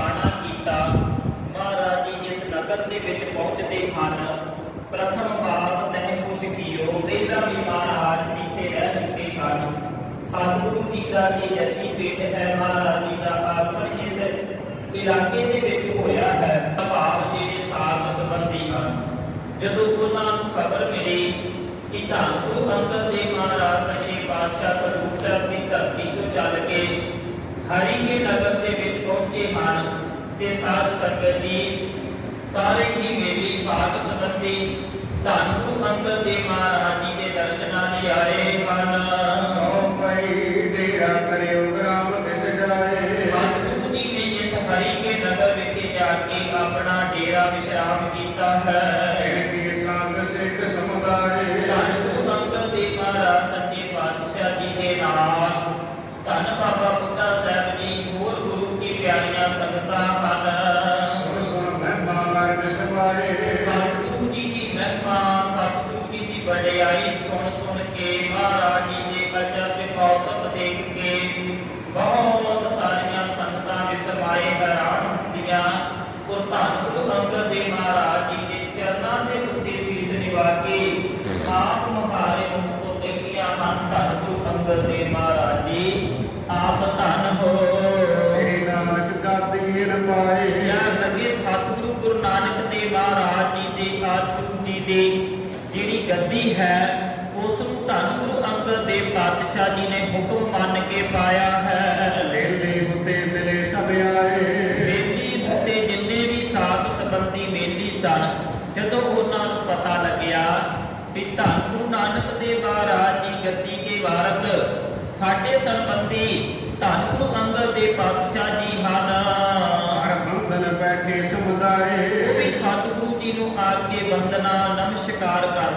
ਟਿਕਾਣਾ ਕੀਤਾ। ਮਹਾਰਾਜ ਜੀ ਇਸ ਨਗਰ ਦੇ ਵਿੱਚ ਪਹੁੰਚਦੇ ਹਨ, ਪ੍ਰਥਮ ਪਾਸ ਤੈਨੂੰ ਕੁਛ ਕੀਓ ਪਹਿਲਾ ਵੀ ਮਹਾਰਾਜ ਇੱਥੇ ਰਹਿ ਚੁੱਕੇ ਹਨ। ਸਤਿਗੁਰੂ ਜੀ ਦਾ ਇਹ ਜੱਤੀ ਪੇਟ ਹੈ, ਮਹਾਰਾਜ ਜੀ ਦਾ ਆਸਮਨ ਇਸ ਇਲਾਕੇ ਦੇ ਵਿੱਚ ਹੋਇਆ ਹੈ, ਭਾਵ ਜਿਹੜੇ ਸਾਧ ਸੰਬੰਧੀ ਹਨ। ਜਦੋਂ ਉਹਨਾਂ ਨੂੰ ਖਬਰ ਮਿਲੀ ਕਿ ਧੰਨ ਗੁਰੂ ਅੰਗਦ ਦੇਵ ਮਹਾਰਾਜ ਸੱਚੇ ਪਾਤਸ਼ਾਹ ਹਰੀਕੇ ਨਗਰ ਦੇ ਵਿੱਚ ਪਹੁੰਚੇ ਹਨ ਤੇ ਸਾਧ ਸੰਗਤ ਜੀ ਸਾਰੇ ਹੀ ਮੇਲੀ ਸਾਧ ਸੰਬੰਧੀ ਧੰਨ ਗੁਰੂ ਅੰਗਦ ਦੇਵ ਮਹਾਰਾਜ ਜੀ ਦੇ ਦਰਸ਼ਨਾਂ ਲਈ ਆਏ ਹਨ। ਓ ਭਾਈ ਡੇਰਾ ਕਰਿਓ ਗ੍ਰਾਮ ਦਿਸ ਜਾਏ। ਸਤਿਗੁਰੂ ਜੀ ਨੇ ਇਸ ਹਰੀਕੇ ਨਗਰ ਵਿਖੇ ਜਾ ਕੇ ਆਪਣਾ ਡੇਰਾ ਵਿਸ਼ਰਾਮ ਕੀਤਾ ਹੈ। ਏਨ ਮਹਿਮਾ ਸਤਿਗੁਰੂ ਜੀ ਦੀ ਮਹਿਮਾ ਸਤਿਗੁਰੂ ਜੀ ਦੀ ਵਡਿਆਈ ਸੁਣ ਸੁਣ ਕੇ ਮਹਾਰਾਜ ਜੀ ਦੇ ਅਜਬ ਤੇ ਕੌਤਕ ਦੇਖ ਕੇ ਬਹੁਤ ਸਾਰੀਆਂ ਸੰਗਤਾਂ ਵਿਸਮਾਏ ਹੈਰਾਨ ਹੁੰਦੀਆਂ ਉਹ ਧੰਨ ਗੁਰੂ ਅੰਗਦ ਦੇਵ ਮਹਾਰਾਜ ਜੀ ਦੀ ਜਿਹੜੀ ਗੱਦੀ ਹੈ ਉਸ ਨੂੰ ਧੰਨ ਗੁਰੂ ਅੰਗਦ ਦੇਵ ਪਾਤਸ਼ਾਹ ਜੀ ਨੇ ਹੁਕਮ ਮੰਨ ਕੇ ਪਾਇਆ ਹੈ। ਲੇਲੇ ਉਤੇ ਮਿਲੇ ਸਭ ਆਏ। ਮੇਲੀ ਉੱਤੇ ਜਿੰਨੇ ਵੀ ਸਾਧ ਸੰਬੰਧੀ ਮੇਲੀ ਸਨ ਜਦੋਂ ਉਹਨਾਂ ਨੂੰ ਪਤਾ ਲੱਗਿਆ ਵੀ ਧੰਨ ਗੁਰੂ ਨਾਨਕ ਦੇਵ ਮਹਾਰਾਜ ਜੀ ਗੱਦੀ ਕੇ ਵਾਰਸ ਸਾਡੇ ਸੰਬੰਧੀ ਧੰਨ ਗੁਰੂ ਅੰਗਦ ਦੇਵ ਪਾਤਸ਼ਾਹ ਜੀ ਹਨ। ਹਰ ਬੰਧਨ ਬੈਠੇ ਉਹ ਸਮੁਦਾਏ ਵੀ ਆ ਕੇ ਵੰਦਨਾ ਨਮਸਕਾਰ ਕਰ